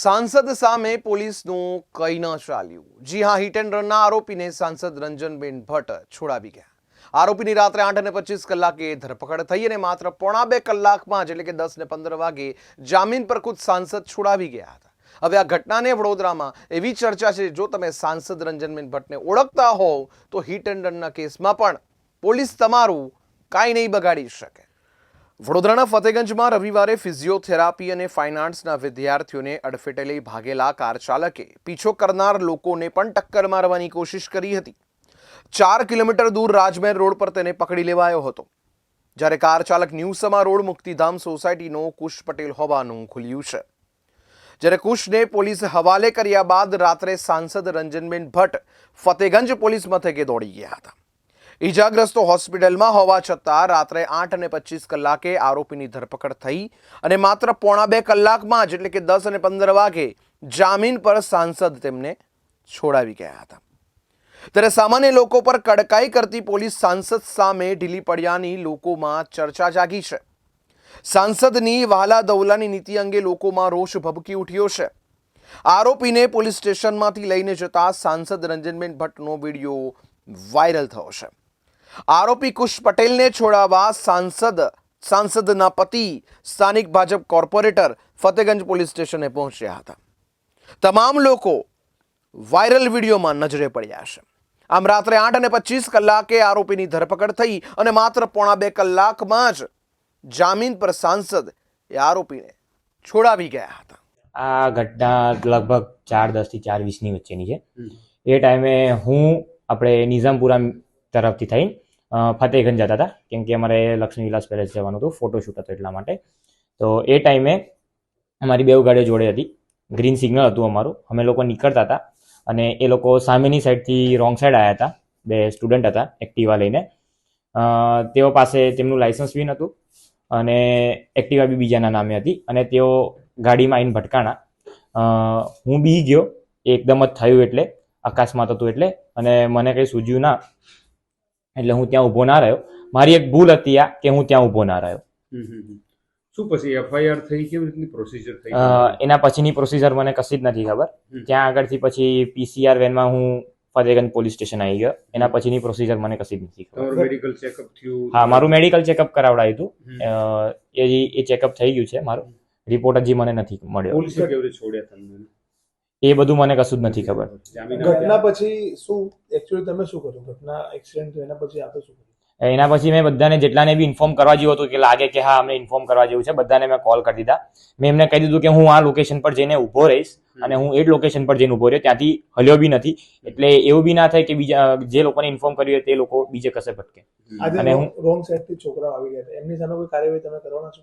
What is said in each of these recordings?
સાંસદ સામે પોલીસનું કંઈ ન ચાલ્યું. જી હા, હિટ એન્ડ રનના આરોપીને સાંસદ રંજનબેન ભટ્ટ છોડાવી ગયા. આરોપીની રાત્રે આઠ અને પચીસ કલાકે ધરપકડ થઈ અને માત્ર પોણા બે કલાકમાં જ એટલે કે દસ ને પંદર વાગે જામીન પર ખુદ સાંસદ છોડાવી ગયા હતા. હવે આ ઘટનાને વડોદરામાં એવી ચર્ચા છે, જો તમે સાંસદ રંજનબેન ભટ્ટને ઓળખતા હોવ, તો હિટ એન્ડ રનના કેસમાં પણ પોલીસ તમારું કાંઈ નહીં બગાડી શકે. વડોદરાના ફતેગંજમાં રવિવારે ફિઝિયોથેરાપી અને ફાઇન આર્ટ્સના વિદ્યાર્થીઓને અડફેટે લઈ ભાગેલા કાર ચાલકે પીછો કરનાર લોકોને પણ ટક્કર મારવાની કોશિશ કરી હતી. ચાર કિલોમીટર દૂર રાજમહેર રોડ પર તેને પકડી લેવાયો હતો. જ્યારે કાર ચાલક ન્યૂસમા રોડ મુક્તિધામ સોસાયટીનો કુશ પટેલ હોવાનું ખુલ્યું છે. જ્યારે કુશને પોલીસે હવાલે કર્યા બાદ રાત્રે સાંસદ રંજનબેન ભટ્ટ ફતેગંજ પોલીસ મથકે દોડી ગયા હતા. ઈજાગ્રસ્તો હોસ્પિટલમાં હોવા છતાં રાત્રે આઠ અને પચીસ કલાકે આરોપીની ધરપકડ થઈ અને માત્ર પોણા બે કલાકમાં જ એટલે કે દસ અને પંદર વાગે જામીન પર સાંસદ તેમને છોડાવી ગયા હતા. ત્યારે સામાન્ય લોકો પર કડકાઈ કરતી પોલીસ સાંસદ સામે ઢીલી પડ્યાની લોકોમાં ચર્ચા જાગી છે. સાંસદની વાલા દૌલાની નીતિ અંગે લોકોમાં રોષ ભભકી ઉઠ્યો છે. આરોપીને પોલીસ સ્ટેશનમાંથી લઈને જતા સાંસદ રંજનબેન ભટ્ટનો વીડિયો વાયરલ થયો છે. આરોપી કુશ પટેલને છોડાવવા સાંસદ સાંસદના પતિ સ્થાનિક ભાજપ કોર્પોરેટર ફતેગંજ પોલીસ સ્ટેશને પહોંચ્યા હતા. તમામ લોકો વાયરલ વિડીયોમાં નજરે પડ્યા છે. આમ રાત્રે આઠ અને પચીસ કલાકે આરોપીની ધરપકડ થઈ અને માત્ર પોણા બે કલાકમાં જ જામીન પર સાંસદ એ આરોપીને છોડાવી ગયા હતા. આ ઘટના લગભગ ચાર દસથી ચાર વીસની વચ્ચેની છે. એ ટાઈમે હું આપણે નિઝામપુરા તરફથી થઈ ફતેહગંજ જતા હતા. કેમ કે અમારે લક્ષ્મી વિલાસ પેલેસ જવાનું હતું ફોટોશૂટ હતો એટલા માટે. તો એ ટાઈમે અમારી બે ગાડીઓ જોડે હતી. ગ્રીન સિગ્નલ હતું અમારું. અમે લોકો નીકળતા હતા અને એ લોકો સામેની સાઈડથી રોંગ સાઈડ આવ્યા હતા. બે સ્ટુડન્ટ હતા, એક્ટિવા લઈને. તેઓ પાસે તેમનું લાઇસન્સ બી નહોતું અને એક્ટિવા બી બીજાના નામે હતી અને તેઓ ગાડીમાં આવીને ભટકાણા. હું બી ગયો. એકદમ જ થયું એટલે અકસ્માત હતું એટલે અને મને કંઈ સૂઝ્યું ના. એટલે હું ત્યાં ઊભો ના રહ્યો. મારી એક ભૂલ હતી આ કે હું ત્યાં ઊભો ના રહ્યો. શું પછી એફઆઈઆર થઈ કેવી રીતની પ્રોસિજર થઈ? એના પછીની પ્રોસિજર મને કશી જ નથી ખબર. ત્યાં આગળથી પછી પીસીઆર વેનમાં હું ફતેગંજ પોલીસ સ્ટેશન આવી ગયો. એના પછીની પ્રોસિજર મને કશી જ નથી ખબર. મેડિકલ ચેકઅપ થયું? હા મારું મેડિકલ ચેકઅપ કરાવડાવ્યું હતું. એ એ ચેકઅપ થઈ ગયું છે મારું. રિપોર્ટ હજી મને નથી મળ્યો. પોલીસે કેવી રીતે છોડ્યા તમને? એ બધું મને કશું જ નથી ખબર. ઘટના પછી શું એકચ્યુઅલી તમે શું કર્યું? ઘટના એક્સિડન્ટ થયું એના પછી આપે શું કર્યું? એના પછી મેં બધાને જેટલાને બી ઇન્ફોર્મ કરવા જેવું હતું કે લાગે કે હા અમને ઇન્ફોર્મ કરવા જેવું છે બધાને મેં કોલ કરી દીધા. મેં એમને કહી દીધું કે હું આ લોકેશન પર જઈને ઊભો રહીશ અને હું એ જ લોકેશન પર જઈને ઊભો રહ્યો. ત્યાંથી હલ્યો બી નથી. એટલે એવું બી ના થાય કે બીજા જે લોકોને ઇન્ફોર્મ કર્યું હોય તે લોકો બીજે કશે ભટકે. અને હું- રોંગ સાઈડથી છોકરાઓ આવી ગયા એમની સામે કોઈ કાર્યવાહી તમે કરવાના છો?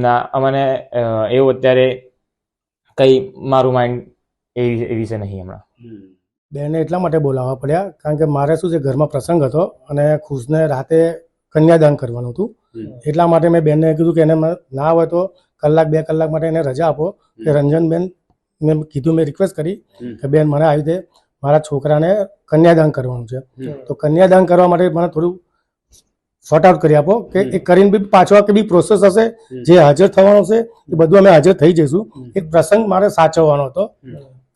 ના અમને અ, એવું અત્યારે કઈ મારું માઇન્ડ એ એવી છે નહીં હમણાં. બેને એટલા માટે બોલાવવા પડ્યા કારણ કે મારે શું છે ઘરમાં પ્રસંગ હતો અને ખુશને રાતે કન્યાદાન કરવાનું હતું. એટલા માટે મેં બેનને કીધું કે એને ના હોય તો કલાક બે કલાક માટે એને રજા આપો. કે રંજનબેન મેં કીધું મેં રિક્વેસ્ટ કરી કે બેન મને આવી રીતે મારા છોકરાને કન્યાદાન કરવાનું છે. તો કન્યાદાન કરવા માટે મને થોડું શોર્ટ આઉટ કરી આપો કે એ કરીને બી પાછો કે બી પ્રોસેસ હશે જે હાજર થવાનું છે એ બધું અમે હાજર થઈ જઈશું. એક પ્રસંગ મારે સાચવવાનો હતો.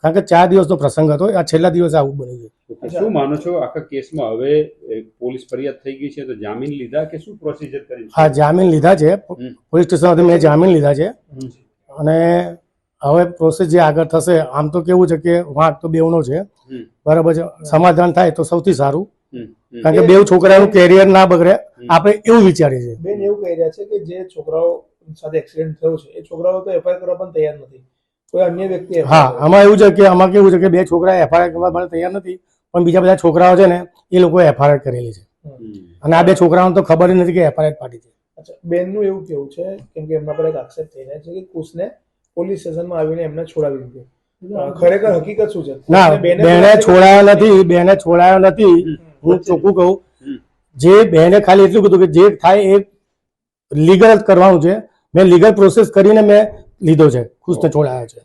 કારણ કે ચાર દિવસનો પ્રસંગ હતો આ છેલ્લા દિવસે આવું બન્યું છે. શું માનો છો આખા કેસમાં હવે પોલીસ ફરિયાદ થઈ ગઈ છે તો જામીન લીધા કે શું પ્રોસિજર કરી હા જામીન લીધા છે. પોલીસ સ્ટેશન મેં જામીન લીધા છે. અને હવે પ્રોસેસ જે આગળ થશે આમ તો કેવું છે કે વાંક તો બેવનો છે. બરાબર છે. સમાધાન થાય તો સૌથી સારું. કારણ કે બેવ છોકરાનું કેરિયર ના બગડે આપણે એવું વિચારીએ છીએ. બેન એવું કહી રહ્યા છે કે જે છોકરાઓ સાથે એક્સિડન્ટ થયો છે એ છોકરાઓ તો એફઆઈઆર કરવા પણ તૈયાર નથી. કોઈ અન્ય વ્યક્તિ હા આમાં એવું છે કે આમાં કેવું છે કે બે છોકરા એફઆઈઆર કરવા માટે તૈયાર નથી પણ બીજા બધા છોકરાઓ છે ને એ લોકો એફઆઈઆર કરેલી છે. અને આ બે છોકરાઓને તો ખબર નથી કે એફઆઈઆર પાડી છે. અચ્છા બેનનું એવું કેવું છે કેમ કે એમના પર એક આક્ષેપ થઈ રહ્યા છે કે કુશને પોલીસ સ્ટેશનમાં આવીને એમને છોડાવી દીધું. ખરેખર હકીકત શું છે? ના બેને છોડાયો નથી બેને છોડાયો નથી. હું ચોખ્ખું કહું જે બેને ખાલી એટલું કીધું કે જે થાય એ લીગલ જ કરવાનું છે. મેં લીગલ પ્રોસેસ કરીને મેં લીધો છે ખુશને છોડાયો છે.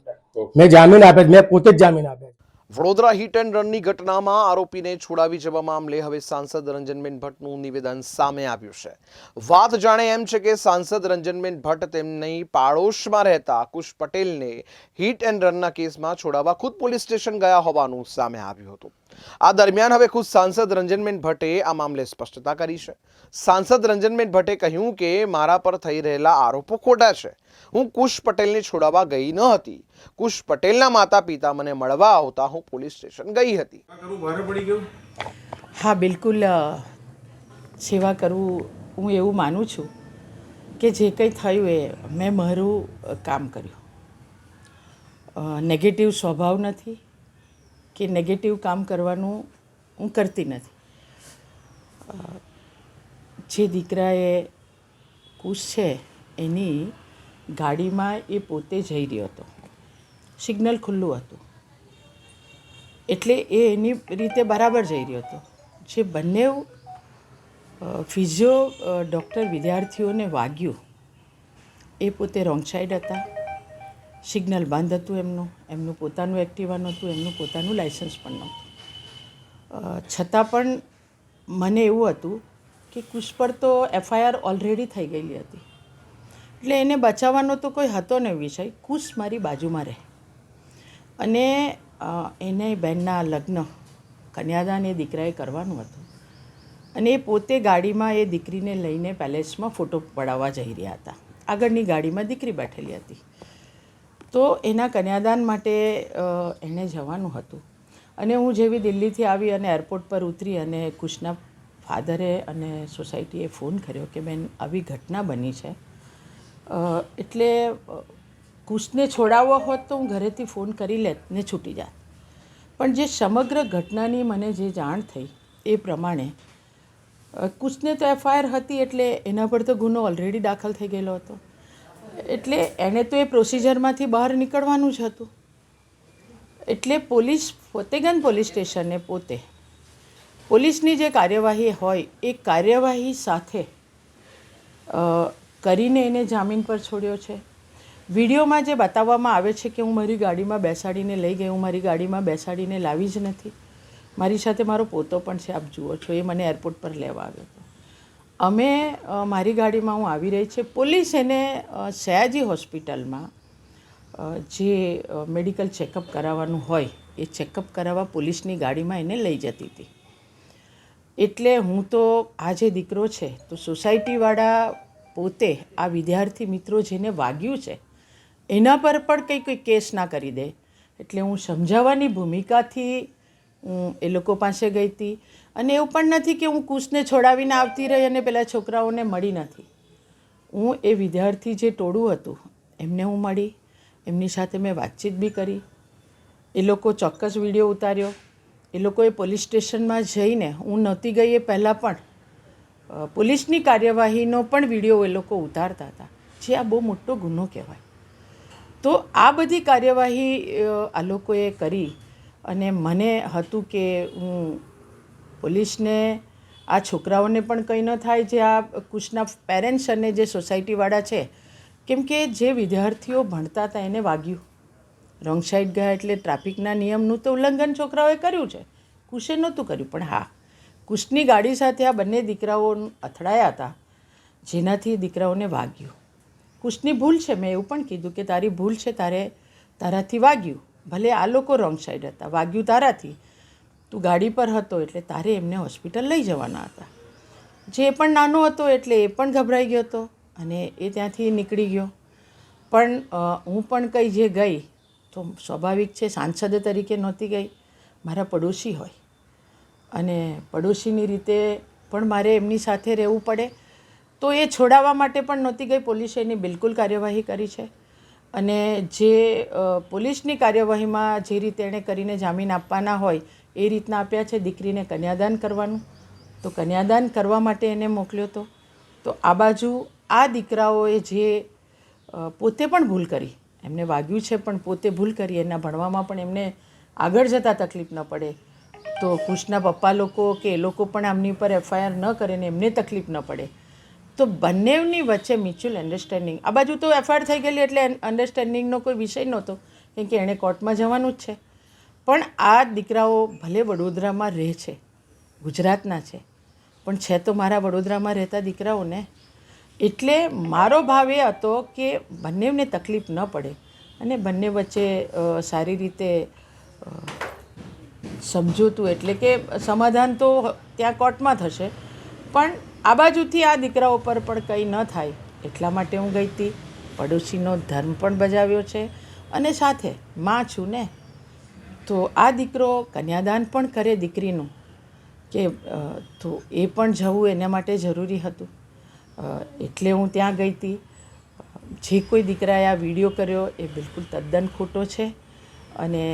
મેં જામીન આપ્યા મેં પોતે જ જામીન આપ્યા વડોદરા હિટ એન્ડ રનની ઘટનામાં આરોપીને છોડાવી જવા મામલે હવે સાંસદ રંજનબેન ભટ્ટનું નિવેદન સામે આવ્યું છે. વાત જાણે એમ છે કે સાંસદ રંજનબેન ભટ્ટ તેમની પાડોશમાં રહેતા કુશ પટેલને હિટ એન્ડ રનના કેસમાં છોડાવવા ખુદ પોલીસ સ્ટેશન ગયા હોવાનું સામે આવ્યું હતું. આ દરમિયાન હવે ખુદ સાંસદ રંજનબેન ભટ્ટે આ મામલે સ્પષ્ટતા કરી છે. સાંસદ રંજનબેન ભટ્ટે કહ્યું કે મારા પર થઈ રહેલા આરોપો ખોટા છે. હું કુશ પટેલને છોડાવવા ગઈ ન હતી. કુશ પટેલના માતા પિતા મને મળવા આવતા હું પોલીસ સ્ટેશન ગઈ હતી. હા બિલકુલ સેવા કરવું હું એવું માનું છું કે જે કંઈ થયું એ મેં મારું કામ કર્યું. નેગેટિવ સ્વભાવ નથી. કે નેગેટિવ કામ કરવાનું હું કરતી નથી. જે દીકરાએ કુશ છે, એની ગાડીમાં એ પોતે જઈ રહ્યો હતો. સિગ્નલ ખુલ્લું હતું. એટલે એ એની રીતે બરાબર જઈ રહ્યો હતો. જે બંને ફિઝિયો ડૉક્ટર વિદ્યાર્થીઓને વાગ્યું. એ પોતે રોંગ સાઈડ હતા. સિગ્નલ બંધ હતું એમનું એમનું પોતાનું એક્ટિવા નહોતું એમનું પોતાનું લાઇસન્સ પણ નહોતું. છતાં પણ મને એવું હતું કે કુશ પર તો એફઆઈઆર ઓલરેડી થઈ ગયેલી હતી. એટલે એને બચાવવાનો તો કોઈ હતો ને વિષય, કુશ મારી બાજુમાં રહે. અને એને બહેનના લગ્ન, કન્યાદાન એ દીકરાએ કરવાનું હતું. અને એ પોતે ગાડીમાં એ દીકરીને લઈને પેલેસમાં ફોટો પડાવવા જઈ રહ્યા હતા. આગળની ગાડીમાં દીકરી બેઠેલી હતી. તો એના કન્યાદાન માટે એણે જવાનું હતું. અને હું જેવી દિલ્હીથી આવી અને એરપોર્ટ પર ઉતરી અને કુશના ફાધરે અને સોસાયટીએ ફોન કર્યો કે બેન, આવી ઘટના બની છે. એટલે કુશને છોડાવવો હોત તો હું ઘરેથી ફોન કરી લેત ને છૂટી જાત. પણ જે સમગ્ર ઘટનાની મને જે જાણ થઈ એ પ્રમાણે કુશને તો એફઆઈઆર હતી એટલે એના પર તો ગુનો ઓલરેડી દાખલ થઈ ગયેલો હતો. એટલે એણે તો એ પ્રોસિજરમાંથી બહાર નીકળવાનું જ હતું. એટલે પોલીસ, ફતેગંજ પોલીસ સ્ટેશને પોતે પોલીસની જે કાર્યવાહી હોય, એ કાર્યવાહી સાથે કરીને એને જામીન પર છોડ્યો છે. વિડીયોમાં જે બતાવવામાં આવે છે કે હું મારી ગાડીમાં બેસાડીને લઈ ગઈ, હું મારી ગાડીમાં બેસાડીને લાવી જ નથી. મારી સાથે મારો પોતો પણ છે, આપ જુઓ છો, એ મને એરપોર્ટ પર લેવા આવ્યો. અમે મારી ગાડીમાં હું આવી રહી છે. પોલીસ એને સયાજી હોસ્પિટલમાં જે મેડિકલ ચેકઅપ કરાવવાનું હોય, એ ચેકઅપ કરાવવા પોલીસની ગાડીમાં એને લઈ જતી હતી. એટલે હું તો, આ જે દીકરો છે, તો સોસાયટીવાળા પોતે આ વિદ્યાર્થી મિત્રો જેને વાગ્યું છે, એના પર પણ કંઈ કોઈ કેસ ના કરી દે. એટલે હું સમજાવવાની ભૂમિકાથી હું એ લોકો પાસે ગઈ હતી. અને એવું પણ નથી કે હું કુશને છોડાવીને આવતી રહી અને પેલા છોકરાઓને મળી નથી. હું એ વિદ્યાર્થી જે ટોળું હતું, એમને હું મળી, એમની સાથે મેં વાતચીત બી કરી. એ લોકો ચોક્કસ વીડિયો ઉતાર્યો. એ લોકોએ પોલીસ સ્ટેશનમાં જઈને હું નહોતી ગઈ એ પહેલાં પણ પોલીસની કાર્યવાહીનો પણ વીડિયો એ લોકો ઉતારતા હતા. જે આ બહુ મોટો ગુનો કહેવાય. તો આ બધી કાર્યવાહી આ લોકોએ કરી અને મને હતું કે હું પોલીસને, આ છોકરાઓને પણ કંઈ ન થાય જે આ કુશના પેરેન્ટ્સ અને જે સોસાયટીવાળા છે, કેમ કે જે વિદ્યાર્થીઓ ભણતા હતા એને વાગ્યું. રોંગ સાઈડ ગયા એટલે ટ્રાફિકના નિયમનું તો ઉલ્લંઘન છોકરાઓએ કર્યું છે. કુશે નહોતું કર્યું, પણ હા, કુશની ગાડી સાથે આ બંને દીકરાઓ અથડાયા હતા, જેનાથી દીકરાઓને વાગ્યું. કુશની ભૂલ છે, મેં એવું પણ કીધું કે તારી ભૂલ છે, તારે તારાથી વાગ્યું. ભલે આ લોકો રોંગ સાઈડ હતા, વાગ્યું તારાથી તું ગાડી પર હતો એટલે તારે એમને હોસ્પિટલ લઈ જવાના હતા. જે પણ નાનો હતો એટલે એ પણ ગભરાઈ ગયો હતો અને એ ત્યાંથી નીકળી ગયો. પણ હું પણ કંઈ જે ગઈ તો સ્વાભાવિક છે સાંસદ તરીકે નહોતી ગઈ. મારા પડોશી હોય. અને પડોશીની રીતે પણ મારે એમની સાથે રહેવું પડે. તો એ છોડાવવા માટે પણ નહોતી ગઈ. પોલીસે એની બિલકુલ કાર્યવાહી કરી છે. અને જે પોલીસની કાર્યવાહીમાં જે રીતે એણે કરીને જામીન આપવાના હોય એ રીતના આપ્યા છે, દીકરીને કન્યાદાન કરવાનું. તો કન્યાદાન કરવા માટે એને મોકલ્યો હતો તો આ બાજુ આ દીકરાઓએ જે પોતે પણ ભૂલ કરી. એમને વાગ્યું છે પણ પોતે ભૂલ કરી. એના ભણવામાં પણ એમને આગળ જતાં તકલીફ ન પડે. તો કુશના પપ્પા લોકો કે એ લોકો પણ આમની ઉપર એફઆઈઆર ન કરે ને એમને તકલીફ ન પડે. તો બંનેની વચ્ચે મ્યુચ્યુઅલ અન્ડરસ્ટેન્ડિંગ. આ બાજુ તો એફઆઈઆર થઈ ગયેલી એટલે અન્ડરસ્ટેન્ડિંગનો કોઈ વિષય નહોતો. કેમ કે એણે કોર્ટમાં જવાનું જ છે. પણ આ દીકરાઓ ભલે વડોદરામાં રહે છે, ગુજરાતના છે, પણ છે તો મારા વડોદરામાં રહેતા દીકરાઓને. એટલે મારો ભાવ એ હતો કે બંનેને તકલીફ ન પડે અને બંને વચ્ચે સારી રીતે સમજૂતું એટલે કે સમાધાન તો ત્યાં કોર્ટમાં થશે. પણ આ બાજુથી આ દીકરાઓ પર પણ કંઈ ન થાય એટલા માટે હું ગઈ હતી. પડોશીનો ધર્મ પણ બજાવ્યો છે અને સાથે માં છું ને. તો આ દીકરો કન્યાદાન પણ કરે દીકરીનું કે તો એ પણ જવું એના માટે જરૂરી હતું. એટલે હું ત્યાં ગઈ હતી. જે કોઈ દીકરાએ આ વીડિયો કર્યો એ બિલકુલ તદ્દન ખોટો છે અને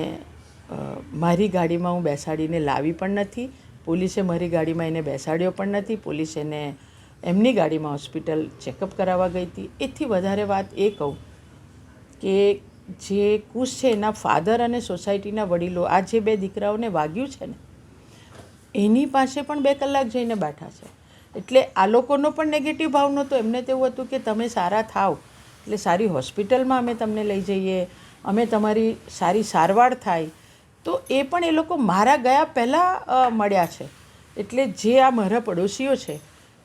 મારી ગાડીમાં હું બેસાડીને લાવી પણ નથી. પોલીસે મારી ગાડીમાં એને બેસાડ્યો પણ નથી. પોલીસ એને એમની ગાડીમાં હોસ્પિટલ ચેકઅપ કરાવવા ગઈ હતી. એથી વધારે વાત એ કહું કે જે કુશ છે એના ફાધર અને સોસાયટીના વડીલો, આ જે બે દીકરાઓને વાગ્યું છે ને, એની પાસે પણ બે કલાક જઈને બેઠા છે. એટલે આ લોકોનો પણ નેગેટિવ ભાવ નહોતો. એમને તેવું હતું કે તમે સારા થાવ. એટલે સારી હોસ્પિટલમાં અમે તમને લઈ જઈએ. અમે તમારી સારી સારવાર થાય. તો એ પણ એ લોકો મારા ગયા પહેલાં મળ્યા છે. એટલે જે આ મારા પડોશીઓ છે,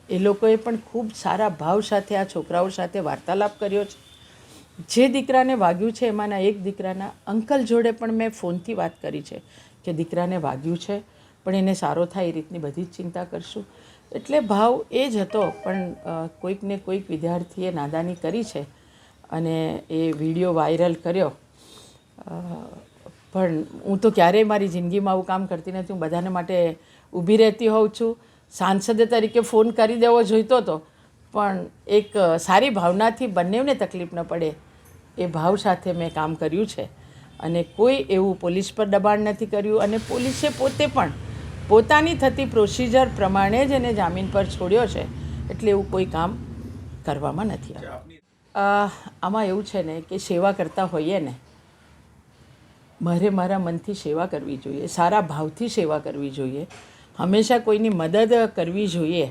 એ લોકોએ પણ ખૂબ સારા ભાવ સાથે આ છોકરાઓ સાથે વાર્તાલાપ કર્યો છે. જે દીકરાને વાગ્યું છે એમાંના એક દીકરાના અંકલ જોડે પણ મેં ફોનથી વાત કરી છે કે દીકરાને વાગ્યું છે, પણ એને સારો થાય એ રીતની બધી જ ચિંતા કરશું. એટલે ભાવ એ જ હતો, પણ કોઈકને કોઈક વિદ્યાર્થીએ નાદાની કરી છે અને એ વીડિયો વાયરલ કર્યો. પણ હું તો ક્યારેય મારી જિંદગીમાં આવું કામ કરતી નથી, હું બધાને માટે ઊભી રહેતી હોઉં છું. સાંસદે તરીકે ફોન કરી દેવો જોઈતો હતો પણ એક સારી ભાવનાથી બંનેને તકલીફ ન પડે. એ ભાવ સાથે મેં કામ કર્યું છે. અને કોઈ એવું પોલીસ પર દબાણ નથી કર્યું અને પોલીસે પોતે પણ પોતાની થતી પ્રોસિજર પ્રમાણે જ એને જામીન પર છોડ્યો છે. એટલે એવું કોઈ કામ કરવામાં નથી આમાં એવું છે ને કે સેવા કરતા હોઈએ ને, મારે મારા મનથી સેવા કરવી જોઈએ, સારા ભાવથી સેવા કરવી જોઈએ. હંમેશા કોઈની મદદ કરવી જોઈએ.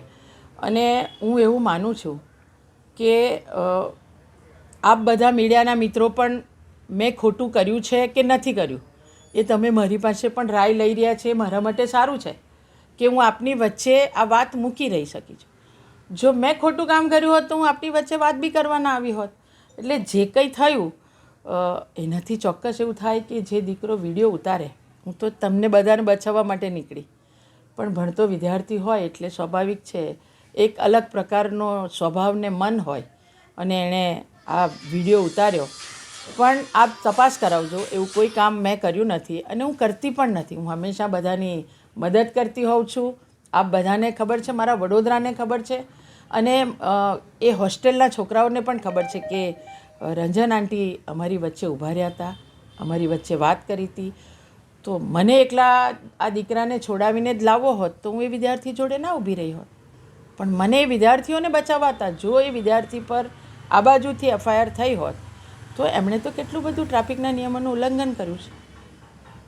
અને હું એવું માનું છું કે આપ બધા મીડિયાના મિત્રો પણ મેં ખોટું કર્યું છે કે નથી કર્યું? એ તમે મારી પાસે પણ રાય લઈ રહ્યા છે, મારા માટે સારું છે કે હું આપની વચ્ચે આ વાત મૂકી રહી શકી છું. જો મેં ખોટું કામ કર્યું હોત તો હું આપની વચ્ચે વાત બી કરવા ના આવી હોત. એટલે જે કંઈ થયું એનાથી ચોક્કસ એવું થાય કે જે દીકરો વીડિયો ઉતારે, હું તો તમને બધાને બચાવવા માટે નીકળી. પણ ભણતો વિદ્યાર્થી હોય એટલે સ્વાભાવિક છે, એક અલગ પ્રકારનો સ્વભાવને મન હોય અને એણે આ વીડિયો ઉતાર્યો. પણ આપ તપાસ કરાવજો, એવું કોઈ કામ મેં કર્યું નથી અને હું કરતી પણ નથી. હું હંમેશા બધાની મદદ કરતી હોઉં છું. આપ બધાને ખબર છે, મારા વડોદરાને ખબર છે અને એ હોસ્ટેલના છોકરાઓને પણ ખબર છે કે રંજન આંટી અમારી વચ્ચે ઊભા રહ્યા હતા, અમારી વચ્ચે વાત કરી હતી. તો મને એકલા આ દીકરાને છોડાવીને જ લાવવો હોત તો હું એ વિદ્યાર્થી જોડે ના ઊભી રહી હોત. પણ મને એ વિદ્યાર્થીઓને બચાવવા હતા. જો એ વિદ્યાર્થી પર આ બાજુથી એફઆઈઆર થઈ હોત તો એમણે તો કેટલું બધું ટ્રાફિકના નિયમોનું ઉલ્લંઘન કર્યું છે.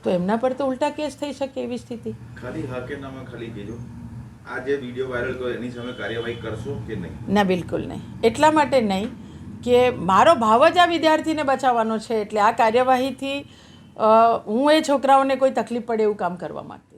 તો એમના પર તો ઉલટા કેસ થઈ શકે એવી સ્થિતિ. ખાલી હા કે નામાં ખાલી કહેજો. આ જે વીડિયો વાયરલ કર્યો એની સામે કાર્યવાહી કરશો કે નહીં? ના બિલકુલ નહીં. એટલા માટે નહીં કે મારો ભાવ જ આ વિદ્યાર્થીને બચાવવાનો છે એટલે આ કાર્યવાહીથી હું એ છોકરાઓને કોઈ તકલીફ પડે એવું કામ કરવા માંગતી